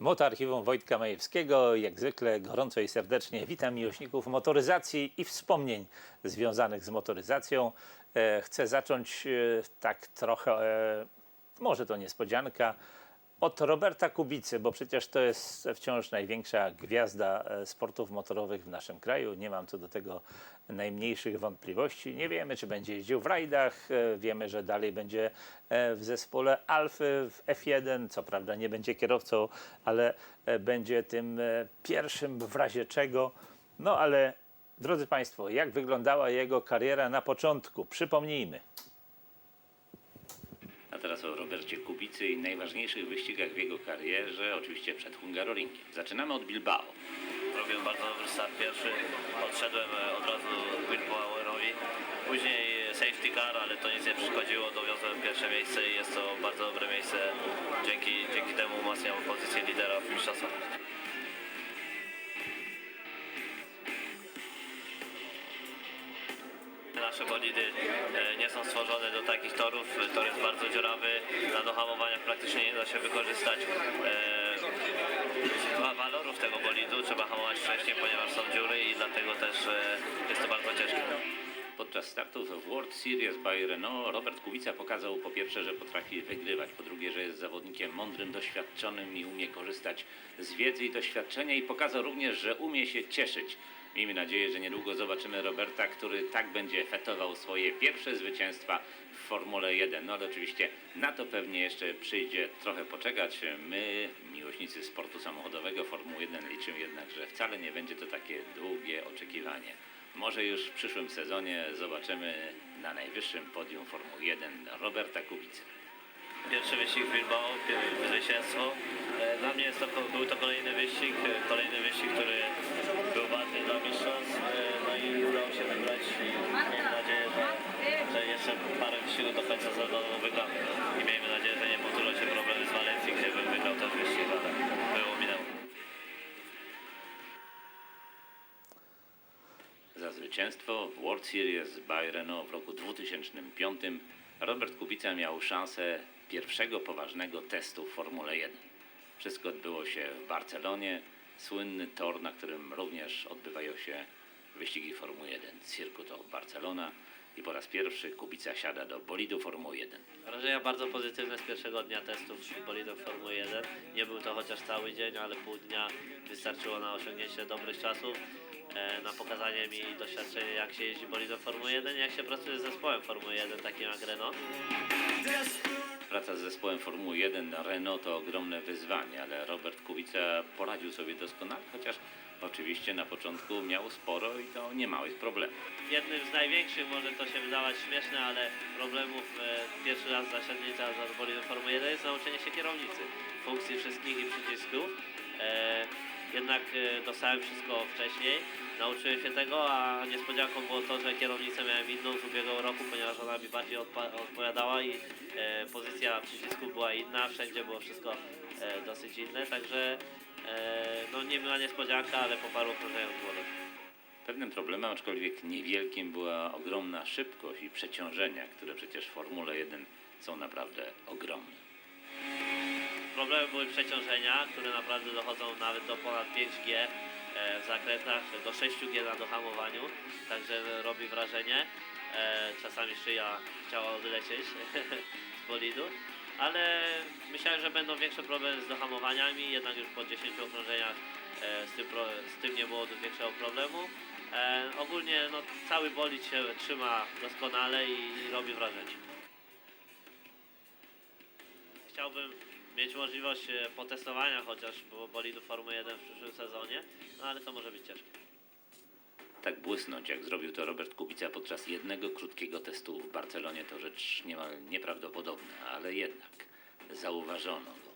Motoarchiwum Wojtka Majewskiego. Jak zwykle gorąco i serdecznie witam miłośników motoryzacji i wspomnień związanych z motoryzacją. E, Chcę zacząć e, tak trochę, e, może to niespodzianka, od Roberta Kubicy, bo przecież to jest wciąż największa gwiazda e, sportów motorowych w naszym kraju. Nie mam co do tego najmniejszych wątpliwości. Nie wiemy, czy będzie jeździł w rajdach. e, Wiemy, że dalej będzie e, w zespole Alfy w F1. Co prawda nie będzie kierowcą, ale będzie tym pierwszym w razie czego. No ale drodzy Państwo, jak wyglądała jego kariera na początku? Przypomnijmy. A teraz o Robercie Kubicy i najważniejszych wyścigach w jego karierze, oczywiście przed Hungaroringiem. Zaczynamy od Bilbao. Robiłem bardzo dobry start pierwszy. Odszedłem e, od razu Willpowerowi. Później safety car, ale to nic nie przeszkodziło. Dowiozłem pierwsze miejsce i jest to bardzo dobre miejsce. Dzięki, dzięki temu umacniam pozycję lidera w mistrzostwach. Nasze bolidy e, nie są stworzone do takich torów. Tor jest bardzo dziurawy. Na dohamowaniach praktycznie nie da się wykorzystać e, wa- walorów tego bolidu. Trzeba hamować wcześniej, ponieważ są dziury i dlatego też e, jest to bardzo ciężkie. Podczas startów w World Series by Renault Robert Kubica pokazał po pierwsze, że potrafi wygrywać, po drugie, że jest zawodnikiem mądrym, doświadczonym i umie korzystać z wiedzy i doświadczenia i pokazał również, że umie się cieszyć. Miejmy nadzieję, że niedługo zobaczymy Roberta, który tak będzie fetował swoje pierwsze zwycięstwa w Formule 1. No ale oczywiście na to pewnie jeszcze przyjdzie trochę poczekać. My, miłośnicy sportu samochodowego Formuły 1, liczymy jednak, że wcale nie będzie to takie długie oczekiwanie. Może już w przyszłym sezonie zobaczymy na najwyższym podium Formuły 1 Roberta Kubicy. Pierwszy wyścig Bilbao, zwycięstwo. E, Dla mnie to, był to kolejny wyścig, e, kolejny wyścig, który dla mistrzostw. e, No i udało się wygrać i miejmy nadzieję, że, że jeszcze parę wyścigów do końca sezonu wygram. I miejmy nadzieję, że nie powtórzą się problemy z Walencji, gdzie bym wygrał też wyścig, ale było minęło. Za zwycięstwo w World Series by Renault w roku 2005 Robert Kubica miał szansę pierwszego poważnego testu w Formule 1. Wszystko odbyło się w Barcelonie, słynny tor, na którym również odbywają się wyścigi Formuły 1. Circuit to Barcelona i po raz pierwszy Kubica siada do bolidu Formuły 1. Wrażenia bardzo pozytywne z pierwszego dnia testów bolidów Formuły 1. Nie był to chociaż cały dzień, ale pół dnia wystarczyło na osiągnięcie dobrych czasów, e, na pokazanie mi doświadczenia jak się jeździ bolidem Formuły 1 i jak się pracuje z zespołem Formuły 1 takim jak Renault. Praca z zespołem Formuły 1 Renault to ogromne wyzwanie, ale Robert Kubica poradził sobie doskonale, chociaż oczywiście na początku miał sporo i to niemałych problemów. Jednym z największych, może to się wydawać śmieszne, ale problemów e, pierwszy raz zasiadnięcia za bolidem Formuły 1 jest nauczenie się kierownicy, funkcji wszystkich i przycisków. E, jednak e, dostałem wszystko wcześniej, nauczyłem się tego, a niespodzianką było to, że kierownicę miałem inną z ubiegłego roku, ponieważ ona mi bardziej odpowiadała i e, pozycja przycisków była inna, wszędzie było wszystko e, dosyć inne, także e, no nie była niespodzianka, ale po paru okrążeniach było dobrze. Pewnym problemem, aczkolwiek niewielkim, była ogromna szybkość i przeciążenia, które przecież w Formule 1 są naprawdę ogromne. Problemem były przeciążenia, które naprawdę dochodzą nawet do ponad 5G e, w zakrętach, do 6G na dohamowaniu, także robi wrażenie. E, Czasami szyja chciała odlecieć z bolidu, ale myślałem, że będą większe problemy z dohamowaniami, jednak już po 10 okrążeniach e, z tym, z tym nie było większego problemu. Ogólnie no, cały bolid się trzyma doskonale i robi wrażenie. Chciałbym mieć możliwość e, potestowania chociaż bo- bolidu Formuły 1 w przyszłym sezonie, no ale to może być ciężkie. Tak błysnąć, jak zrobił to Robert Kubica podczas jednego krótkiego testu w Barcelonie, to rzecz niemal nieprawdopodobna, ale jednak zauważono go.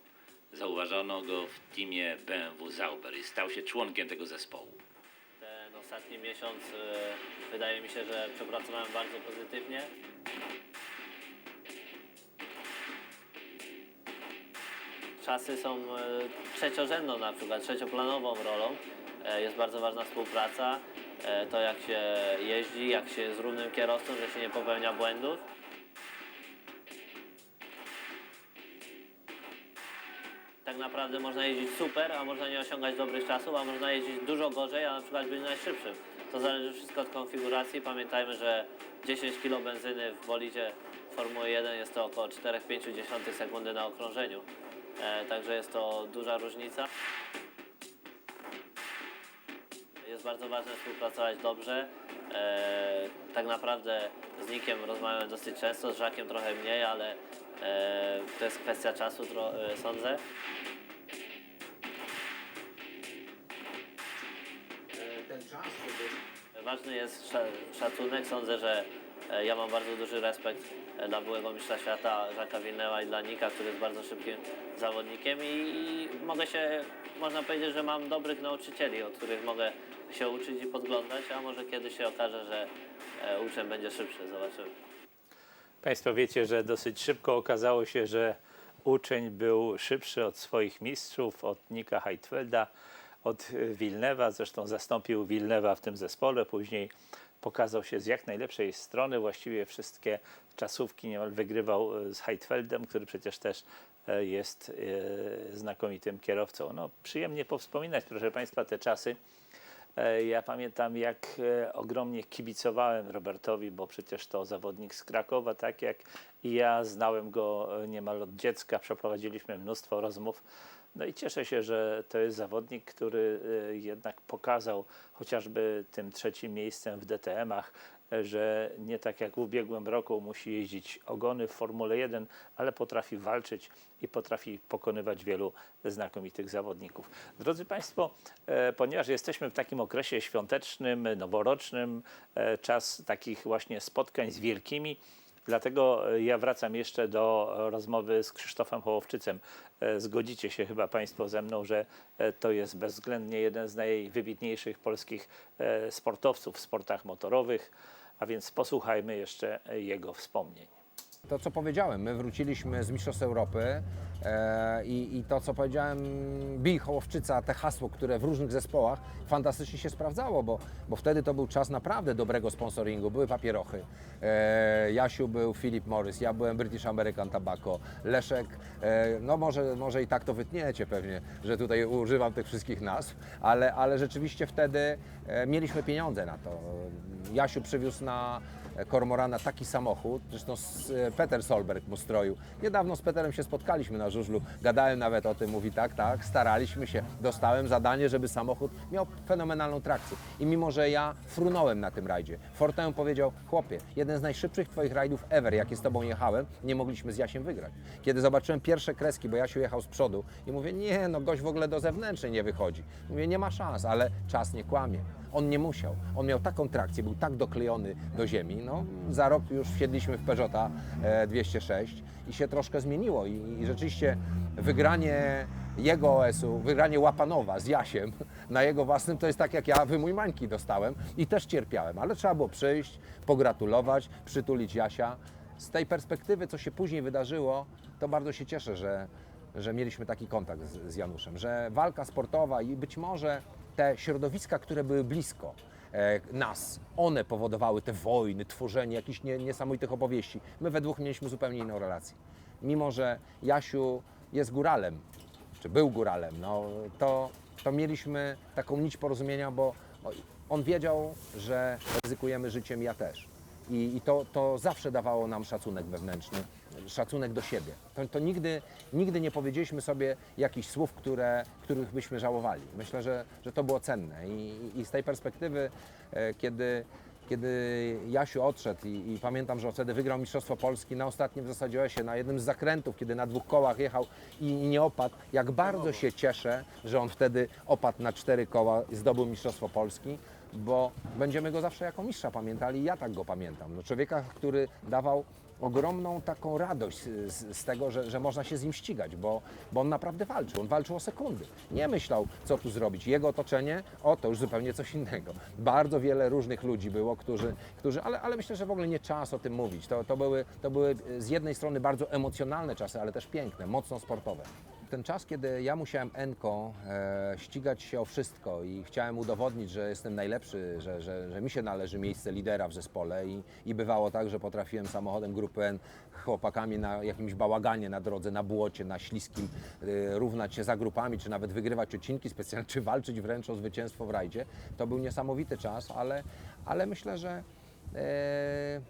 Zauważono go w teamie BMW Sauber i stał się członkiem tego zespołu. Ten ostatni miesiąc e, wydaje mi się, że przepracowałem bardzo pozytywnie. Czasy są e, trzeciorzędną na przykład, trzecioplanową rolą. E, Jest bardzo ważna współpraca, e, to jak się jeździ, jak się jest równym kierowcą, że się nie popełnia błędów. tak naprawdę można jeździć super, a można nie osiągać dobrych czasów, a można jeździć dużo gorzej, a na przykład być najszybszym. To zależy wszystko od konfiguracji. Pamiętajmy, że 10 kg benzyny w bolidzie Formuły 1 jest to około 4,5 sekundy na okrążeniu. E, także jest to duża różnica. Jest bardzo ważne współpracować dobrze. E, tak naprawdę z Nikiem rozmawiamy dosyć często, z Żakiem trochę mniej, ale e, to jest kwestia czasu, sądzę. ten czas, żeby Ważny jest sza- szacunek. Sądzę, że ja mam bardzo duży respekt dla byłego mistrza świata Żaka Wilnewa i dla Nika, który jest bardzo szybkim zawodnikiem i, i mogę się, można powiedzieć, że mam dobrych nauczycieli, od których mogę się uczyć i podglądać, a może kiedyś się okaże, że e, uczeń będzie szybszy, zobaczymy. Państwo wiecie, że dosyć szybko okazało się, że uczeń był szybszy od swoich mistrzów, od Nika Heidfelda, od Wilnewa. Zresztą zastąpił Wilnewa w tym zespole. Później pokazał się z jak najlepszej strony. Właściwie wszystkie czasówki niemal wygrywał y, z Heidfeldem, który przecież też e, jest e, znakomitym kierowcą. No, przyjemnie powspominać, proszę Państwa, te czasy. E, Ja pamiętam, jak e, ogromnie kibicowałem Robertowi, bo przecież to zawodnik z Krakowa, tak jak i ja znałem go e, niemal od dziecka, przeprowadziliśmy mnóstwo rozmów. No i cieszę się, że to jest zawodnik, który e, jednak pokazał chociażby tym trzecim miejscem w DTM-ach, e, że nie tak jak w ubiegłym roku musi jeździć ogony w Formule 1, ale potrafi walczyć i potrafi pokonywać wielu znakomitych zawodników. Drodzy Państwo, e, ponieważ jesteśmy w takim okresie świątecznym, noworocznym, czas takich właśnie spotkań z wielkimi, Dlatego e, ja wracam jeszcze do e, rozmowy z Krzysztofem Hołowczycem. E, Zgodzicie się chyba Państwo ze mną, że to jest bezwzględnie jeden z najwybitniejszych polskich sportowców w sportach motorowych, a więc posłuchajmy jeszcze jego wspomnień. To, co powiedziałem, my wróciliśmy z Mistrzostw Europy e, i, i to, co powiedziałem, bij Hołowczyca, te hasło, które w różnych zespołach fantastycznie się sprawdzało, bo, bo wtedy to był czas naprawdę dobrego sponsoringu. Były papierochy. E, Jasiu był Philip Morris, ja byłem British American Tobacco, Leszek, e, no może, może i tak to wytniecie pewnie, że tutaj używam tych wszystkich nazw, ale, ale rzeczywiście wtedy e, mieliśmy pieniądze na to. Jasiu przywiózł na Kormorana taki samochód, zresztą e, Peter Solberg mu stroił. Niedawno z Peterem się spotkaliśmy na żużlu, gadałem nawet o tym, mówi tak, tak, staraliśmy się, dostałem zadanie, żeby samochód miał fenomenalną trakcję. I mimo, że ja frunąłem na tym rajdzie, Fortę powiedział, chłopie, jeden z najszybszych Twoich rajdów ever, jakie z Tobą jechałem, nie mogliśmy z Jasiem wygrać. Kiedy zobaczyłem pierwsze kreski, bo Jasiu jechał z przodu i mówię, nie, no gość w ogóle do zewnętrznej nie wychodzi. Mówię, nie ma szans, ale czas nie kłamie. On nie musiał. On miał taką trakcję, był tak doklejony do ziemi. No, za rok już wsiedliśmy w Peugeota e, 206 i się troszkę zmieniło. I, I rzeczywiście wygranie jego OS-u, wygranie Łapanowa z Jasiem na jego własnym, to jest tak jak ja wymój mańki dostałem i też cierpiałem, ale trzeba było przyjść, pogratulować, przytulić Jasia. Z tej perspektywy, co się później wydarzyło, to bardzo się cieszę, że, że mieliśmy taki kontakt z, z Januszem, że walka sportowa i być może te środowiska, które były blisko e, nas, one powodowały te wojny, tworzenie jakichś nie, niesamowitych opowieści. My we dwóch mieliśmy zupełnie inną relację. Mimo, że Jasiu jest góralem, czy był góralem, no, to, to mieliśmy taką nić porozumienia, bo on wiedział, że ryzykujemy życiem, ja też. I, i to, to zawsze dawało nam szacunek wewnętrzny, szacunek do siebie. To, to nigdy, nigdy nie powiedzieliśmy sobie jakichś słów, które, których byśmy żałowali. Myślę, że, że to było cenne. I, i z tej perspektywy, e, kiedy, kiedy Jasiu odszedł i, i pamiętam, że wtedy wygrał Mistrzostwo Polski na ostatnim w zasadzie osie, na jednym z zakrętów, kiedy na dwóch kołach jechał i, i nie opadł. Jak bardzo się cieszę, że on wtedy opadł na cztery koła zdobył Mistrzostwo Polski, bo będziemy go zawsze jako mistrza pamiętali ja tak go pamiętam. No, człowieka, który dawał ogromną taką radość z, z tego, że, że można się z nim ścigać, bo, bo on naprawdę walczył. On walczył o sekundy. Nie myślał, co tu zrobić. Jego otoczenie, o to już zupełnie coś innego. Bardzo wiele różnych ludzi było, którzy, którzy ale, ale myślę, że w ogóle nie czas o tym mówić. To, to, były, to były z jednej strony bardzo emocjonalne czasy, ale też piękne, mocno sportowe. Ten czas, kiedy ja musiałem Enko e, ścigać się o wszystko i chciałem udowodnić, że jestem najlepszy, że, że, że mi się należy miejsce lidera w zespole i, i bywało tak, że potrafiłem samochodem grupy N chłopakami na jakimś bałaganie na drodze, na błocie, na śliskim e, równać się za grupami, czy nawet wygrywać odcinki specjalne, czy walczyć wręcz o zwycięstwo w rajdzie. To był niesamowity czas, ale, ale myślę, że e,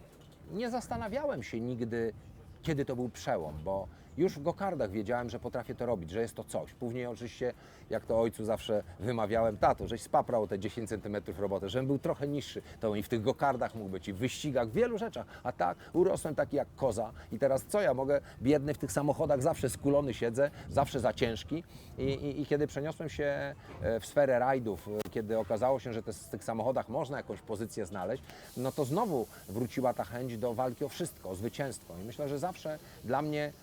nie zastanawiałem się nigdy, kiedy to był przełom, bo już w gokardach wiedziałem, że potrafię to robić, że jest to coś. Później oczywiście, jak to ojcu zawsze wymawiałem, tato, żeś spaprał te 10 cm roboty, żebym był trochę niższy, to i w tych gokardach mógł być, i w wyścigach, w wielu rzeczach. A tak, urosłem taki jak koza i teraz co ja mogę, biedny w tych samochodach, zawsze skulony siedzę, zawsze za ciężki i, i, i kiedy przeniosłem się e, w sferę rajdów, e, kiedy okazało się, że te, w tych samochodach można jakąś pozycję znaleźć, no to znowu wróciła ta chęć do walki o wszystko, o zwycięstwo. I myślę, że zawsze dla mnie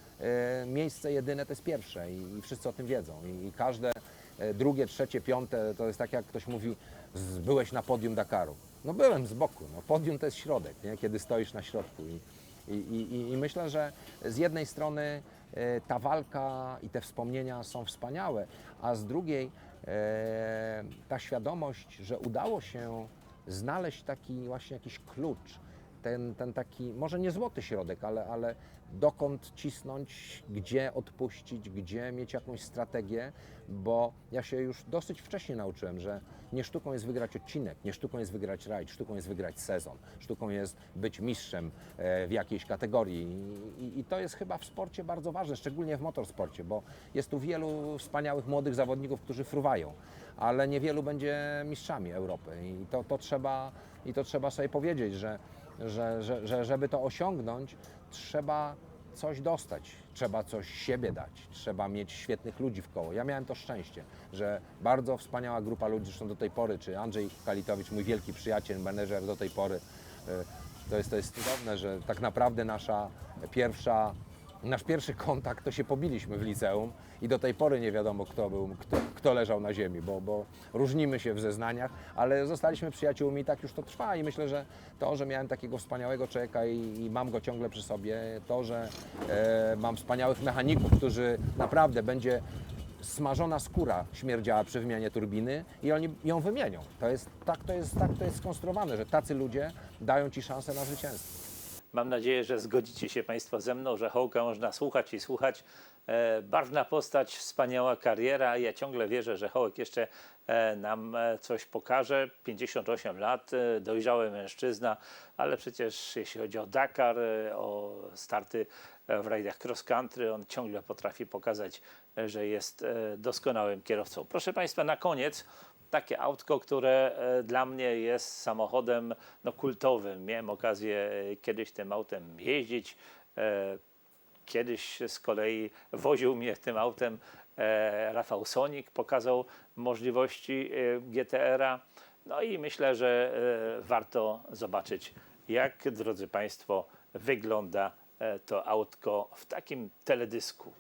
miejsce jedyne to jest pierwsze i, wszyscy o tym wiedzą. I, każde e, drugie, trzecie, piąte to jest tak jak ktoś mówi, byłeś na podium Dakaru. No byłem z boku, no podium to jest środek, nie? kiedy stoisz na środku. I, i, i, myślę, że z jednej strony e, ta walka i te wspomnienia są wspaniałe, a z drugiej e, ta świadomość, że udało się znaleźć taki właśnie jakiś klucz, ten, ten taki, może nie złoty środek, ale, ale dokąd cisnąć, gdzie odpuścić, gdzie mieć jakąś strategię, bo ja się już dosyć wcześnie nauczyłem, że nie sztuką jest wygrać odcinek, nie sztuką jest wygrać rajd, sztuką jest wygrać sezon, sztuką jest być mistrzem e, w jakiejś kategorii. I, i, to jest chyba w sporcie bardzo ważne, szczególnie w motorsporcie, bo jest tu wielu wspaniałych młodych zawodników, którzy fruwają, ale niewielu będzie mistrzami Europy. I to, to, trzeba, i to trzeba sobie powiedzieć, że że, że, że żeby to osiągnąć, trzeba coś dostać, trzeba coś siebie dać, trzeba mieć świetnych ludzi w koło. Ja miałem to szczęście, że bardzo wspaniała grupa ludzi, zresztą do tej pory, czy Andrzej Kalitowicz, mój wielki przyjaciel, menedżer do tej pory, y, to jest, to jest cudowne, że tak naprawdę nasza pierwsza, nasz pierwszy kontakt to się pobiliśmy w liceum i do tej pory nie wiadomo, kto był, kto, kto leżał na ziemi, bo, bo różnimy się w zeznaniach, ale zostaliśmy przyjaciółmi i tak już to trwa i myślę, że to, że miałem takiego wspaniałego człowieka i, i mam go ciągle przy sobie, to, że e, mam wspaniałych mechaników, którzy naprawdę będzie smażona skóra śmierdziała przy wymianie turbiny i oni ją wymienią. To jest, tak, to jest, tak to jest skonstruowane, że tacy ludzie dają Ci szansę na zwycięstwo. Mam nadzieję, że zgodzicie się Państwo ze mną, że Hołka można słuchać i słuchać. E, barwna postać, wspaniała kariera. Ja ciągle wierzę, że Hołek jeszcze e, nam e, coś pokaże. 58 lat, dojrzały mężczyzna, ale przecież jeśli chodzi o Dakar, o starty w rajdach cross country, on ciągle potrafi pokazać, że jest doskonałym kierowcą. Proszę Państwa, na koniec takie autko, które e, dla mnie jest samochodem no, kultowym. Miałem okazję e, kiedyś tym autem jeździć. E, Kiedyś z kolei woził mnie tym autem Rafał Sonik, pokazał możliwości GTR-a. No i myślę, że warto zobaczyć, jak, drodzy Państwo, wygląda to autko w takim teledysku.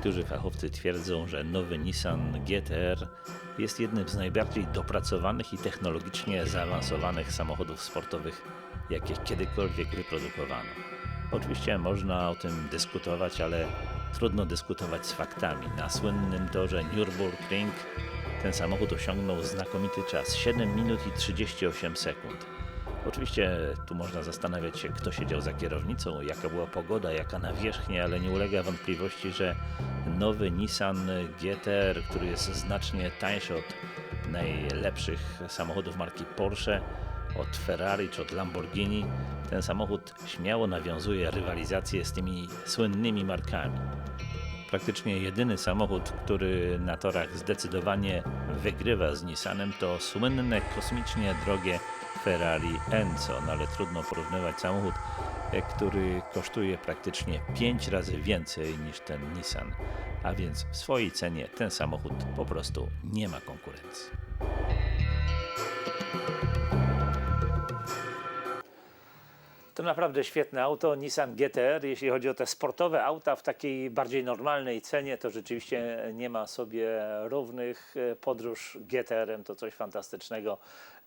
Niektórzy fachowcy twierdzą, że nowy Nissan GTR jest jednym z najbardziej dopracowanych i technologicznie zaawansowanych samochodów sportowych, jakie kiedykolwiek wyprodukowano. Oczywiście można o tym dyskutować, ale trudno dyskutować z faktami. Na słynnym torze Nürburgring ten samochód osiągnął znakomity czas 7 minut i 38 sekund. Oczywiście tu można zastanawiać się, kto siedział za kierownicą, jaka była pogoda, jaka nawierzchnia, ale nie ulega wątpliwości, że nowy Nissan GTR, który jest znacznie tańszy od najlepszych samochodów marki Porsche, od Ferrari czy od Lamborghini, ten samochód śmiało nawiązuje rywalizację z tymi słynnymi markami. Praktycznie jedyny samochód, który na torach zdecydowanie wygrywa z Nissanem, to słynne kosmicznie drogie Ferrari Enzo, no ale trudno porównywać samochód, e, który kosztuje praktycznie 5 razy więcej niż ten Nissan, a więc w swojej cenie ten samochód po prostu nie ma konkurencji. To naprawdę świetne auto, Nissan GTR. Jeśli chodzi o te sportowe auta w takiej bardziej normalnej cenie, to rzeczywiście nie ma sobie równych. Podróż GTR-em to coś fantastycznego.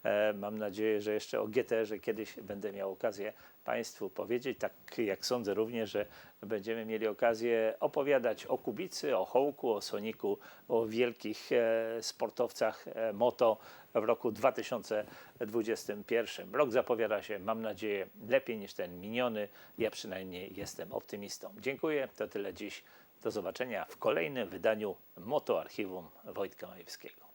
E, Mam nadzieję, że jeszcze o GTR-ze kiedyś będę miał okazję Państwu powiedzieć. Tak jak sądzę również, że będziemy mieli okazję opowiadać o Kubicy, o Hołku, o Soniku, o wielkich e, sportowcach e, moto w roku 2021. Rok zapowiada się, mam nadzieję, lepiej niż ten miniony. Ja przynajmniej jestem optymistą. Dziękuję, to tyle dziś. Do zobaczenia w kolejnym wydaniu Moto Archiwum Wojtka Majewskiego.